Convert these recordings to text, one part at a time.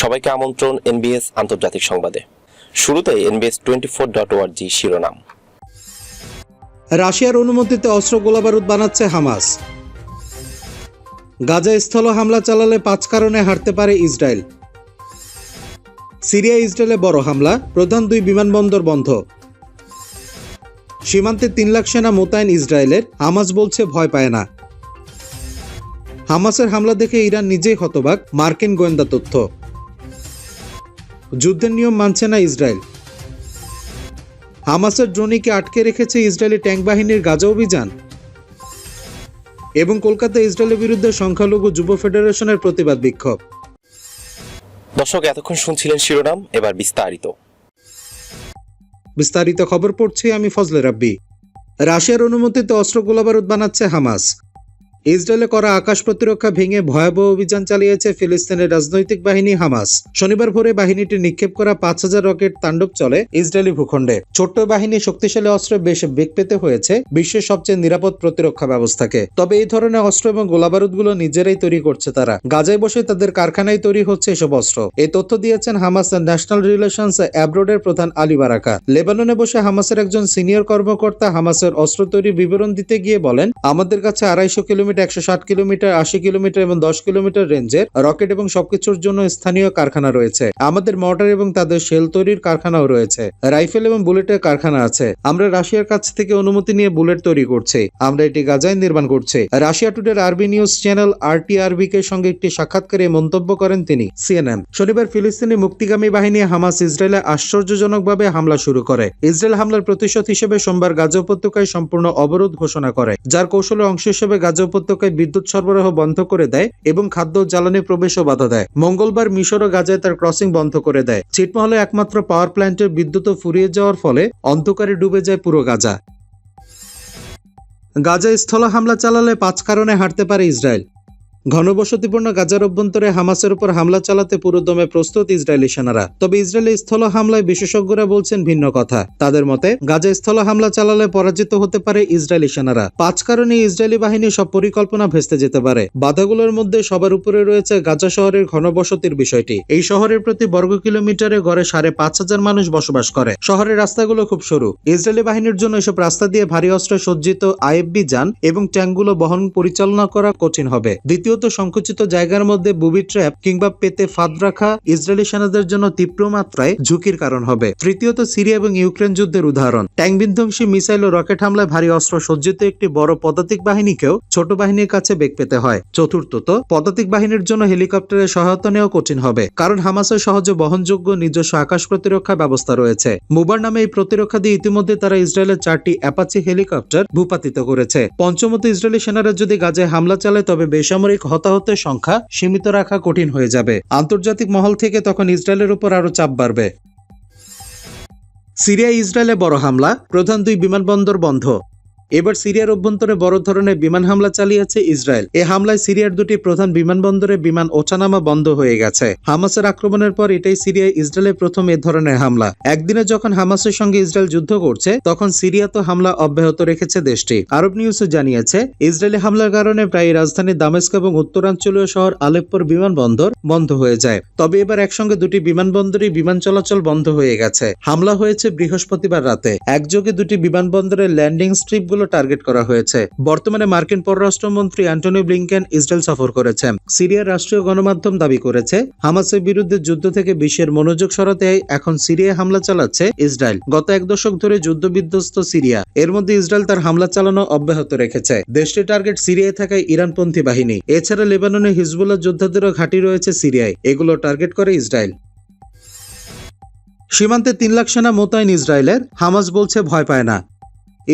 সবাইকে আমন্ত্রণ এনবিএস আন্তর্জাতিক সংবাদে। শুরুতে এনবিএস টোয়েন্টি ফোর ডট ওয়ার্জি শিরোনাম। রাশিয়ার অনুমতিতে অস্ত্র গোলাবারুদ বানাচ্ছে হামাস। গাজা স্থল হামলা চালালে পাঁচ কারণে হারতে পারে ইসরায়েল। সিরিয়া ইসরায়েলে বড় হামলা, প্রধান দুই বিমানবন্দর বন্ধ। সীমান্তে তিন লাখ সেনা মোতায়েন ইসরায়েলের, হামাস বলছে ভয় পায় না। হামাসের হামলা দেখে ইরান নিজেই হতবাক, মার্কিন গোয়েন্দা তথ্য। যুদ্ধের নিয়ম মানছে না ইসরায়েল। হামাসের ড্রোনিকে আটকে রেখেছে ইসরায়েলি ট্যাঙ্ক বাহিনীর গাজা অভিযান। এবং কলকাতা ইসরায়েলের বিরুদ্ধে সংখ্যালঘু যুব ফেডারেশনের প্রতিবাদ বিক্ষোভ। দর্শক এতক্ষণ শুনছিলেন শিরোনাম এবার বিস্তারিত। বিস্তারিত খবর পড়ছি আমি ফজলে রাব্বি। রাশিয়ার অনুমতিতে অস্ত্র গোলাবারুদ বানাচ্ছে হামাস। ইসরায়েলে করা আকাশ প্রতিরক্ষা ভেঙে ভয়াবহ অভিযান চালিয়েছে ফিলিস্তিনের রাজনৈতিক বাহিনী হামাস। শনিবার ভোরে বাহিনীটি নিক্ষেপ করা পাঁচ হাজার রকেট তাণ্ডব চলে ইসরায়েলি ভূখণ্ডে। ছোট্ট বাহিনী শক্তিশালী অস্ত্র বেশ বেগ পেতে হয়েছে বিশ্বের সবচেয়ে নিরাপদ প্রতিরক্ষা ব্যবস্থাকে। তবে এই ধরনের অস্ত্র এবং গোলাবারুদগুলো নিজেরাই তৈরি করছে তারা। গাজায় বসে তাদের কারখানায় তৈরি হচ্ছে এসব অস্ত্র। এই তথ্য দিয়েছেন হামাসের ন্যাশনাল রিলেশনস অ্যাব্রোডের প্রধান আলী বারাকা। লেবাননে বসে হামাসের একজন সিনিয়র কর্মকর্তা হামাসের অস্ত্র তৈরি বিবরণ দিতে গিয়ে বলেন, আমাদের কাছে আড়াইশো কিলোমিটার একশো ষাট কিলোমিটার, আশি কিলোমিটার এবং দশ কিলোমিটার রেঞ্জের রকেট এবং সবকিছুর জন্য স্থানীয় কারখানা রয়েছে। আমাদের মর্টার এবং তাদের শেল তৈরির কারখানাও রয়েছে। রাইফেল এবং বুলেটের কারখানা আছে। আমরা রাশিয়ার কাছ থেকে অনুমতি নিয়ে বুলেট তৈরি করছি। আমরা এটি গাজায় নির্মাণ করছি। রাশিয়া টুডের আরবি নিউজ চ্যানেল আরটিআরবি কে সঙ্গে একটি সাক্ষাৎকারে মন্তব্য করেন তিনি। সিএনএন। শনিবার ফিলিস্তিনি মুক্তিগামী বাহিনী হামাস ইসরায়েলে আশ্চর্যজনকভাবে হামলা শুরু করে। ইসরায়েল হামলার প্রতিশোধ হিসেবে সোমবার গাজা উপত্যকায় সম্পূর্ণ অবরোধ ঘোষণা করে, যার কৌশলের অংশ হিসেবে গাজা উপত্যকায় বিদ্যুৎ সরবরাহ বন্ধ করে দেয় এবং খাদ্য জ্বালানি প্রবেশও বাধা দেয়। মঙ্গলবার মিশর ও গাজায় তার ক্রসিং বন্ধ করে দেয়। ছিটমহলে একমাত্র পাওয়ার প্ল্যান্টের বিদ্যুৎ ফুরিয়ে যাওয়ার ফলে অন্ধকারে ডুবে যায় পুরো গাজা। গাজায় স্থল হামলা চালালে পাঁচ কারণে হারতে পারে ইসরায়েল। ঘনবসতিপূর্ণ গাজার অভ্যন্তরে হামাসের উপর হামলা চালাতে পুরোদমে প্রস্তুত ইসরায়েলি সেনারা। তবে ইসরায়েলি স্থল হামলায় বিশেষজ্ঞরা বলছেন ভিন্ন কথা। তাদের মতে, গাজা স্থল হামলা চালালে পরাজিত হতে পারে ইসরায়েলি সেনারা। পাঁচ কারণে ইসরায়েলি বাহিনী সব পরিকল্পনা ভেস্তে যেতে পারে। বাধাগুলোর মধ্যে সবার উপরে রয়েছে গাজা শহরের ঘনবসতির বিষয়টি। এই শহরের প্রতি বর্গ কিলোমিটারে গড়ে সাড়ে পাঁচ হাজার মানুষ বসবাস করে। শহরের রাস্তাগুলো খুব সরু। ইসরায়েলি বাহিনীর জন্য এসব রাস্তা দিয়ে ভারী অস্ত্র সজ্জিত আইএফবি যান এবং ট্যাঙ্কগুলো বহন পরিচালনা করা কঠিন হবে। দ্বিতীয়ত সংকুচিত জায়গার মধ্যে বুবি ট্র্যাপ কিংবা পেতে ফাঁদ রাখা ইসরায়েলি সেনাদের জন্য তীব্র মাত্রায় ঝুঁকির কারণ হবে। তৃতীয়ত, সিরিয়া এবং ইউক্রেন যুদ্ধের উদাহরণ। ট্যাঙ্ক বিধ্বংসী মিসাইল ও রকেট হামলায় ভারী অস্ত্র সজ্জিত একটি বড় পদাতিক বাহিনীকেও ছোট বাহিনীর কাছে বেগ পেতে হয়। চতুর্থত, পদাতিক বাহিনীর জন্য হেলিকপ্টারের সহায়তা নেওয়া কঠিন হবে, কারণ হামাসের সহজে বহনযোগ্য নিজস্ব আকাশ প্রতিরক্ষা ব্যবস্থা রয়েছে। মুবার নামে এই প্রতিরক্ষা দিয়ে ইতিমধ্যে তারা ইসরায়েলের চারটি অ্যাপাচি হেলিকপ্টার ভূপাতিত করেছে। পঞ্চমত, ইসরায়েলি সেনারা যদি গাজায় হামলা চালায়, তবে বেসামরিক হতাহতের সংখ্যা সীমিত রাখা কঠিন হয়ে যাবে। আন্তর্জাতিক মহল থেকে তখন ইসরায়েলের উপর আরও চাপ বাড়বে। সিরিয়া ইসরায়েলে বড় হামলা, প্রধান দুই বিমানবন্দর বন্ধ। এবার সিরিয়ার অভ্যন্তরে বড় ধরনের বিমান হামলা চালিয়েছে ইসরায়েল। এ হামলায় সিরিয়ার দুটি প্রধান বিমানবন্দরে বিমান ওঠানামা বন্ধ হয়ে গেছে। হামাসের আক্রমণের পর এটাই সিরিয়ায় ইসরায়েলের প্রথম এ ধরনের হামলা। একদিনে যখন হামাসের সঙ্গে ইসরায়েল যুদ্ধ করছে, তখন সিরিয়া তো হামলা অব্যাহত রেখেছে দেশটি। আরব নিউজও জানিয়েছে, ইসরায়েলি হামলার কারণে প্রায় রাজধানী দামেস্ক এবং উত্তরাঞ্চলীয় শহর আলেপ্পোর বিমানবন্দর বন্ধ হয়ে যায়। তবে এবার একসঙ্গে দুটি বিমানবন্দরই বিমান চলাচল বন্ধ হয়ে গেছে। হামলা হয়েছে বৃহস্পতিবার রাতে। একযোগে দুটি বিমানবন্দরের ল্যান্ডিং স্ট্রিপগুলো টার্গেট করা হয়েছে। বর্তমানে মার্কিন পররাষ্ট্রমন্ত্রী অ্যান্টনি ব্লিংকেন ইসরায়েল সফর করেছেন। সিরিয়ার রাষ্ট্রীয় গণমাধ্যম দাবি করেছে, হামাসের বিরুদ্ধে যুদ্ধ থেকে বিশ্বের মনোযোগ সরাতে এখন সিরিয়ায় হামলা চালাচ্ছে ইসরায়েল। গত এক দশক ধরে যুদ্ধ বিধ্বস্ত সিরিয়া। এর মধ্যে ইসরায়েল তার হামলা চালানো অব্যাহত রেখেছে। দেশটির টার্গেট সিরিয়ায় থাকা ইরানপন্থী বাহিনী। এছাড়া লেবাননে হিজবুল্লাহ যোদ্ধাদেরও ঘাঁটি রয়েছে সিরিয়ায়। এগুলো টার্গেট করে ইসরায়েল। সীমান্তে তিন লাখ সেনা মোতায়েন ইসরায়েলের। হামাস বলছে ভয় পায় না।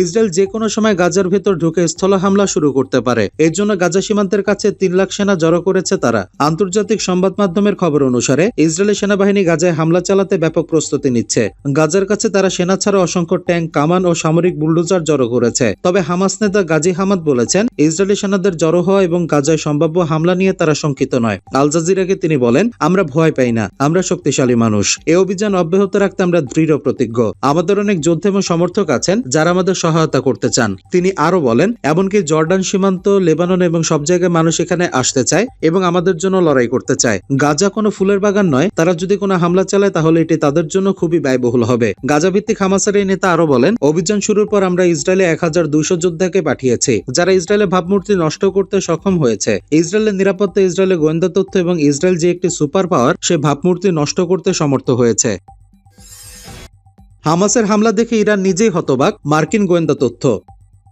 ইসরায়েল যে কোনো সময় গাজার ভেতর ঢুকে স্থল হামলা শুরু করতে পারে। এর জন্য গাজা সীমান্তের কাছে তিন লাখ সেনা জড়ো করেছে তারা। আন্তর্জাতিক সংবাদ মাধ্যমের খবর অনুসারে ইসরায়েলি সেনাবাহিনী গাজায় হামলা চালাতে ব্যাপক প্রস্তুতি নিচ্ছে। গাজার কাছে তারা সেনা ছাড়া অসংখ্য ট্যাঙ্ক, কামান ও সামরিক বুলডোজার জড়ো করেছে। তবে হামাস নেতা গাজী হামাদ বলেছেন ইসরায়েলি সেনাদের জড়ো হওয়া এবং গাজায় সম্ভাব্য হামলা নিয়ে তারা শঙ্কিত নয়। আল জাজিরাকে তিনি বলেন, আমরা ভয় পাই না, আমরা শক্তিশালী মানুষ। এ অভিযান অব্যাহত রাখতে আমরা দৃঢ় প্রতিজ্ঞ। আমাদের অনেক যোদ্ধা এবং সমর্থক আছেন, যারা আমাদের সহায়তা করতে চান। তিনি আরও বলেন, এমনকি জর্ডান সীমান্ত, লেবানন এবং সব জায়গায় মানুষ এখানে আসতে চায় এবং আমাদের জন্য লড়াই করতে চায়। গাজা কোনো ফুলের বাগান নয়, তারা যদি কোনো হামলা চালায় তাহলে এটি তাদের জন্য খুবই ব্যয়বহুল হবে। গাজা ভিত্তিক হামাসের এই নেতা আরও বলেন, অভিযান শুরুর পর আমরা ইসরায়েলে এক হাজার দুইশো যোদ্ধাকে পাঠিয়েছি, যারা ইসরায়েলের ভাবমূর্তি নষ্ট করতে সক্ষম হয়েছে। ইসরায়েলের নিরাপত্তা, ইসরায়েলের গোয়েন্দা তথ্য এবং ইসরায়েল যে একটি সুপার পাওয়ার, সে ভাবমূর্তি নষ্ট করতে সমর্থ হয়েছে। হামাসের হামলা দেখে ইরান নিজেই হতবাক মার্কিন গোয়েন্দা তথ্য।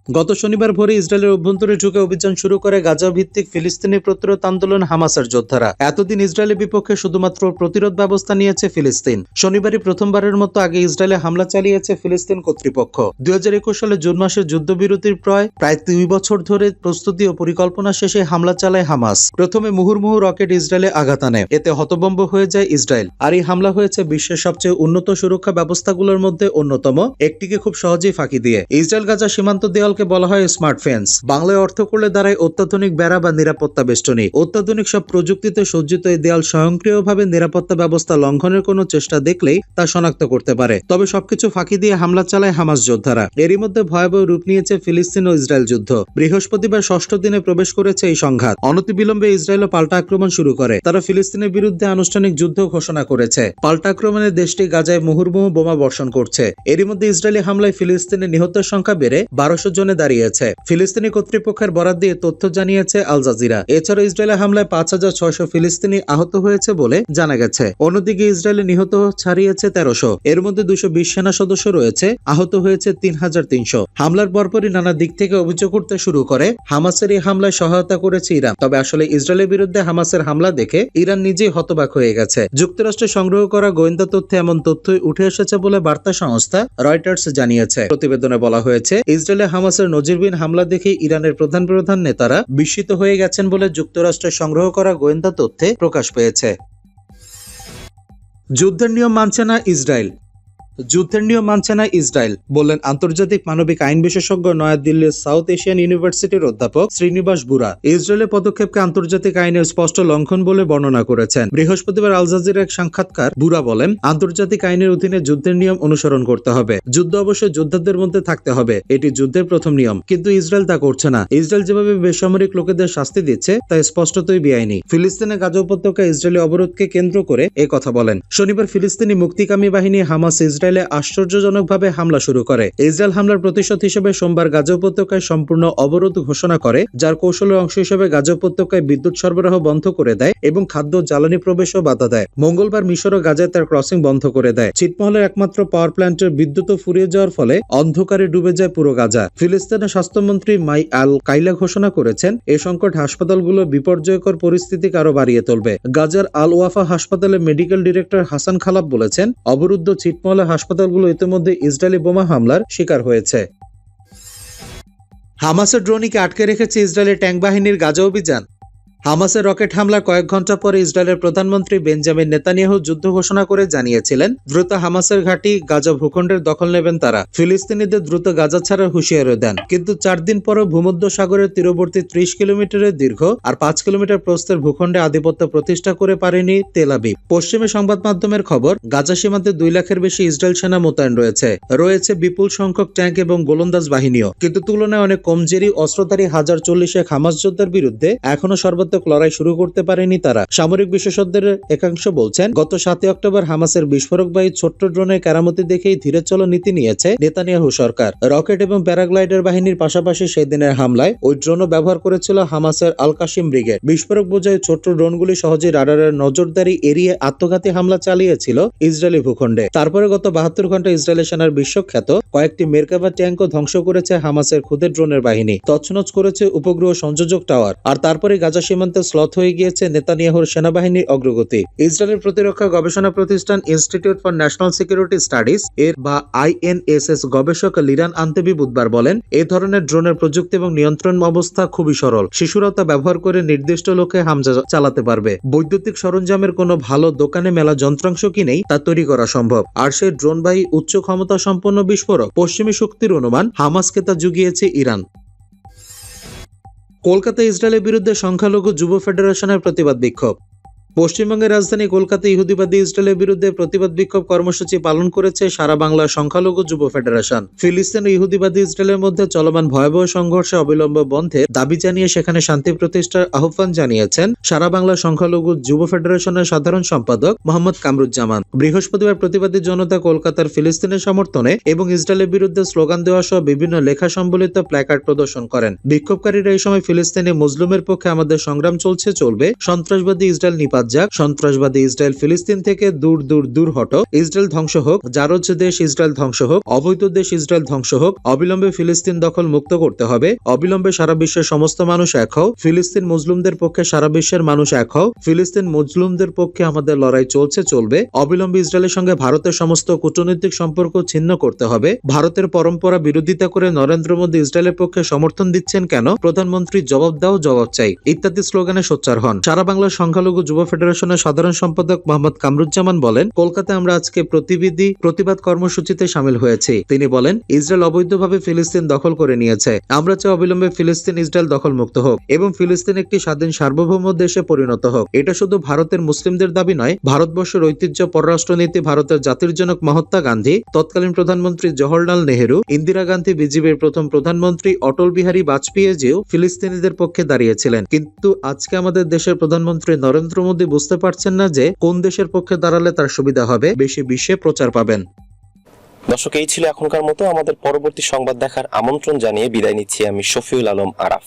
গত শনিবার ভোরে ইসরায়েলের অভ্যন্তরে ঢুকে অভিযান শুরু করে গাজা ভিত্তিক ফিলিস্তিনি প্রতিরোধ আন্দোলন হামাসের যোদ্ধারা। এতদিন ইসরায়েলের বিপক্ষে শুধুমাত্র প্রতিরোধ ব্যবস্থা নিয়েছে ফিলিস্তিন। শনিবারই প্রথমবারের মতো আগে ইসরায়েলে হামলা চালিয়েছে ফিলিস্তিন কর্তৃপক্ষ। দুই হাজার একুশ সালে জুন মাসে যুদ্ধবিরতির প্রায় প্রায় দুই বছর ধরে প্রস্তুতি ও পরিকল্পনা শেষে হামলা চালায় হামাস। প্রথমে মুহুর্মুহু রকেট ইসরায়েলে আঘাত আনে। এতে হতবম্ব হয়ে যায় ইসরায়েল। আর এই হামলা হয়েছে বিশ্বের সবচেয়ে উন্নত সুরক্ষা ব্যবস্থাগুলোর মধ্যে অন্যতম। একটিকে খুব সহজেই ফাঁকি দিয়ে। ইসরায়েল গাজা সীমান্ত দেওয়ালকে বলা হয় স্মার্ট ফেন্স বাংলায় অর্থ করলে দাঁড়ায় অত্যাধুনিক বেড়া বা নিরাপত্তা বেষ্টনী। অত্যাধুনিক সব প্রযুক্তিতে সজ্জিত এই দেয়াল স্বয়ংক্রিয়ভাবে নিরাপত্তা ব্যবস্থা লঙ্ঘনের কোনো চেষ্টা দেখলেই তা শনাক্ত করতে পারে। তবে সবকিছু ফাঁকি দিয়ে হামলা চালায় হামাস যোদ্ধারা। এরই মধ্যে ভয়াবহ রূপ নিয়েছে ফিলিস্তিন ও ইসরায়েল যুদ্ধ। বৃহস্পতিবার ষষ্ঠ দিনে প্রবেশ করেছে এই সংঘাত। অনতিবিলম্বে ইসরায়েলও পাল্টা আক্রমণ শুরু করে। তারা ফিলিস্তিনের বিরুদ্ধে আনুষ্ঠানিক যুদ্ধ ঘোষণা করেছে। পাল্টা আক্রমণে দেশটি গাজায় মুহুর্মুহু বোমা বর্ষণ করছে। এরই মধ্যে ইসরায়েলি হামলায় ফিলিস্তিনের নিহতের সংখ্যা বেড়ে বারোশো জনে দাঁড়িয়েছে। ফিলিস্তিনি কর্তৃপক্ষের বরাদ দিয়ে তথ্য জানিয়েছে আল জাজিরা। এছাড়া ইসরায়েলের হামলায় পাঁচ হাজার ছয়শো ফিলিস্তিনি আহত হয়েছে বলে জানা গেছে। অন্যদিকে ইসরায়েলে নিহত ছাড়িয়েছে তেরোশো। এর মধ্যে দুশো বিশ সেনা সদস্য রয়েছে, আহত হয়েছে তিন হাজার তিনশো। হামলার পরপরই নানা দিক থেকে অভিযোগ করতে শুরু করে, হামাসের এই হামলায় সহায়তা করেছে ইরান। তবে আসলে ইসরায়েলের বিরুদ্ধে হামাসের হামলা দেখে ইরান নিজেই হতবাক হয়ে গেছে। যুক্তরাষ্ট্রে সংগ্রহ করা গোয়েন্দা তথ্যে এমন তথ্যই উঠে এসেছে বলে বার্তা সংস্থা রয়টার্স জানিয়েছে। প্রতিবেদনে বলা হয়েছে, ইসরায়েলে হামাসের নজিরবিন হামলা দেখে ইরানের প্রধান প্রধান নেতারা বিস্মিত হয়ে গেছেন বলে যুক্তরাষ্ট্রের সংগ্রহ করা গোয়েন্দা তথ্যে প্রকাশ পেয়েছে। যুদ্ধের নিয়ম মানছে না ইসরায়েল। যুদ্ধের নিয়ম মানছে না ইসরায়েল, বললেন আন্তর্জাতিক মানবিক আইন বিশেষজ্ঞ নয়াদিল্লির সাউথ এশিয়ান ইউনিভার্সিটির অধ্যাপক শ্রীনিবাস বুরা। ইসরায়েলের পদক্ষেপকে আন্তর্জাতিক আইনের স্পষ্ট লঙ্ঘন বলে বর্ণনা করেছেন। বৃহস্পতিবার আল জাজির এক সাক্ষাৎকার বুরা বলেন, আন্তর্জাতিক আইনের অধীনে যুদ্ধের নিয়ম অনুসরণ করতে হবে। যুদ্ধ অবশ্যই যোদ্ধাদের মধ্যে থাকতে হবে, এটি যুদ্ধের প্রথম নিয়ম। কিন্তু ইসরায়েল তা করছে না। ইসরায়েল যেভাবে বেসামরিক লোকেদের শাস্তি দিচ্ছে, তা স্পষ্টতই বেআইনি। ফিলিস্তিনের গাজা উপত্যকা ইসরায়েলি অবরোধকে কেন্দ্র করে কথা বলেন। শনিবার ফিলিস্তিনি মুক্তিকামী বাহিনী হামাস ইসরায়েলে আশ্চর্যজনকভাবে হামলা শুরু করে। ইসরায়েল হামলার প্রতিশোধ হিসেবে সোমবার গাজা উপত্যকায় সম্পূর্ণ অবরোধ ঘোষণা করে, যার কৌশলের অংশ হিসেবে গাজা উপত্যকায় বিদ্যুৎ সরবরাহ বন্ধ করে দেয় এবং খাদ্য জ্বালানি প্রবেশও বাধা দেয়। মঙ্গলবার মিশর ও গাজায় তার ক্রসিং বন্ধ করে দেয়। ছিটমহলের একমাত্র পাওয়ার প্ল্যান্টের বিদ্যুৎ ফুরিয়ে যাওয়ার ফলে অন্ধকারে ডুবে যায় পুরো গাজা। ফিলিস্তিনের স্বাস্থ্যমন্ত্রী মাই আল কাইলা ঘোষণা করেছেন, এ সংকট হাসপাতালগুলো বিপর্যয়কর পরিস্থিতিকে আরও বাড়িয়ে তুলবে। গাজার আল ওয়াফা হাসপাতালের মেডিকেল ডিরেক্টর হাসান খালাব বলেছেন, অবরুদ্ধ ছিটমহলের হাসপাতালগুলো ইতিমধ্যে ইসরায়েলি বোমা হামলার শিকার হয়েছে। হামাসের ড্রোনিকে আটকে রেখেছে ইসরায়েলের ট্যাঙ্ক বাহিনীর গাজা অভিযান। হামাসের রকেট হামলার কয়েক ঘণ্টা পরে ইসরায়েলের প্রধানমন্ত্রী বেঞ্জামিন নেতানিয়াহু যুদ্ধ ঘোষণা করে জানিয়েছিলেন, দ্রুত হামাসের ঘাঁটি গাজা ভূখণ্ডের দখল নেবেন তারা। ফিলিস্তিনিদের দ্রুত গাজা ছাড়ার হুঁশিয়ারি দেন। কিন্তু চার দিন পরও ভূমধ্য সাগরের তীরবর্তী ত্রিশ কিলোমিটারের দীর্ঘ আর পাঁচ কিলোমিটার প্রস্থের ভূখণ্ডে আধিপত্য প্রতিষ্ঠা করে পারেনি তেলাবি পশ্চিমে সংবাদ মাধ্যমের খবর, গাজা সীমান্তে দুই লাখের বেশি ইসরায়েল সেনা মোতায়েন রয়েছে। রয়েছে বিপুল সংখ্যক ট্যাঙ্ক এবং গোলন্দাজ বাহিনীও। কিন্তু তুলনায় অনেক কমজেরি অস্ত্রধারী হাজার চল্লিশে হামাস যোদ্ধার বিরুদ্ধে এখনও সর্বাত্মক লড়াই শুরু করতে পারেনি তারা। সামরিক বিশেষজ্ঞদের একাংশ বলছেন, গত সাতই অক্টোবর হামাসের বিস্ফোরকবাহী ছোট্ট ড্রোনের কেরামতি দেখেই ধীরে চলো নীতি নিয়েছে নেতানিয়াহু সরকার। রকেট এবং প্যারাগ্লাইডার বাহিনীর পাশাপাশি সেই দিনের হামলায় ওই ড্রোনও ব্যবহার করেছিল হামাসের আল কাশিম ব্রিগেড। বিস্ফোরক বোঝায় ছোট্ট ড্রোনগুলি সহজেই রাডারের নজরদারি এড়িয়ে আত্মঘাতী হামলা চালিয়েছিল ইসরায়েলি ভূখণ্ডে। তারপরে গত বাহাত্তর ঘণ্টা ইসরায়েলের সেনার বিশ্বখ্যাত কয়েকটি মেরকাবা ট্যাঙ্কও ধ্বংস করেছে হামাসের খুদের ড্রোনের বাহিনী। তছনছ করেছে উপগ্রহ সংযোজক টাওয়ার। আর তারপরে গাজা সীমান্তে স্লথ হয়ে গিয়েছে নেতানিয়াহুর সেনাবাহিনীর অগ্রগতি। ইসরায়েলের প্রতিরক্ষা গবেষণা প্রতিষ্ঠান institute for national security studies এর বা আইএনএসএস গবেষক লিরান আন্তেবি বুধবার বলেন এই ধরনের ড্রোনের প্রযুক্তি এবং নিয়ন্ত্রণ অবস্থা খুবই সরল। শিশুরা তা ব্যবহার করে নির্দিষ্ট লক্ষ্যে হামলা চালাতে পারবে। বৈদ্যুতিক সরঞ্জামের কোনো ভালো দোকানে মেলা যন্ত্রাংশ কিনেই তা তৈরি করা সম্ভব। আর সেই ড্রোনবাহী উচ্চ ক্ষমতা সম্পন্ন বিস্ফোরক পশ্চিমী শক্তির অনুমান, হামাসকে তা জুগিয়েছে ইরান। কলকাতা ইসরায়েলের বিরুদ্ধে সংখ্যালঘু যুব ফেডারেশনের প্রতিবাদ বিক্ষোভ। পশ্চিমবঙ্গের রাজধানী কলকাতা ইহুদিবাদী ইসরায়েলের বিরুদ্ধে প্রতিবাদ বিক্ষোভ কর্মসূচি পালন করেছে সারা বাংলা সংখ্যালঘু যুব ফেডারেশন। ফিলিস্তিন ও ইহুদিবাদী ইসরায়েলের মধ্যে চলমান ভয়াবহ সংঘর্ষে অবিলম্বে বন্ধের দাবি জানিয়ে সেখানে শান্তি প্রতিষ্ঠার আহ্বান জানিয়েছেন সারা বাংলা সংখ্যালঘু যুব ফেডারেশনের সাধারণ সম্পাদক মোহাম্মদ কামরুজ্জামান। বৃহস্পতিবার প্রতিবাদী জনতা কলকাতার ফিলিস্তিনের সমর্থনে এবং ইসরায়েলের বিরুদ্ধে স্লোগান দেওয়া সহ বিভিন্ন লেখা সম্বলিত প্ল্যাকার্ড প্রদর্শন করেন। বিক্ষোভকারীরা এই সময় ফিলিস্তিনি মুসলিমের পক্ষে আমাদের সংগ্রাম চলছে, চলবে, সন্ত্রাসবাদী ইসরায়েল নিপাত যাক। সন্ত্রাসবাদী ইসরায়েল ফিলিস্তিন থেকে দূর দূর দূর হটো। ইসরায়েল ধ্বংস হোক, জারজ দেশ ইসরায়েল ধ্বংস হোক, অবৈধ দেশ ইসরায়েল ধ্বংস হোক, অবিলম্বে ফিলিস্তিন দখল মুক্ত করতে হবে। অবিলম্বে সারা বিশ্বের সমস্ত মানুষ এক হও। ফিলিস্তিন মুসলিমদের পক্ষে সারা বিশ্বের মানুষ এক হও। ফিলিস্তিন মুসলিমদের পক্ষে আমাদের লড়াই চলছে, চলবে। অবিলম্বে ইসরায়েলের সঙ্গে ভারতের সমস্ত কূটনৈতিক সম্পর্ক ছিন্ন করতে হবে। ভারতের পরম্পরা বিরোধিতা করে নরেন্দ্র মোদী ইসরায়েলের পক্ষে সমর্থন দিচ্ছেন কেন? প্রধানমন্ত্রী জবাব দাও, জবাব চাই। ইত্যাদি স্লোগানে সোচ্চার হন। সারা বাংলার সংখ্যালঘু যুব ফেডারেশনের সাধারণ সম্পাদক মোহাম্মদ কামরুজ্জামান বলেন, কলকাতায় আমরা আজকে প্রতিবিধি, প্রতিবাদ কর্মসূচিতে সামিল হয়েছি। তিনি বলেন, ইসরায়েল অবৈধভাবে ফিলিস্তিন দখল করে নিয়েছে। আমরা চাই অবিলম্বে ফিলিস্তিন ইসরায়েল দখল মুক্ত হোক এবং ফিলিস্তিন একটি স্বাধীন সার্বভৌম দেশে পরিণত হোক। এটা শুধু ভারতের মুসলিমদের দাবি নয়, ভারতবর্ষের ঐতিহ্য, পররাষ্ট্রনীতি, ভারতের জাতির জনক মহাত্মা গান্ধী, তৎকালীন প্রধানমন্ত্রী জওহরলাল নেহেরু, ইন্দিরা গান্ধী, বিজেপির প্রথম প্রধানমন্ত্রী অটল বিহারী বাজপেয়ীজিও ফিলিস্তিনিদের পক্ষে দাঁড়িয়েছিলেন। কিন্তু আজকে আমাদের দেশের প্রধানমন্ত্রী নরেন্দ্র মোদী বুঝতে পারছেন না যে কোন দেশের পক্ষে দাঁড়ালে তার সুবিধা হবে, বেশি বিশ্বে প্রচার পাবেন। দর্শক, এই ছিল এখনকার মতো। আমাদের পরবর্তী সংবাদ দেখার আমন্ত্রণ জানিয়ে বিদায় নিচ্ছি আমি শফিউল আলম আরাফ।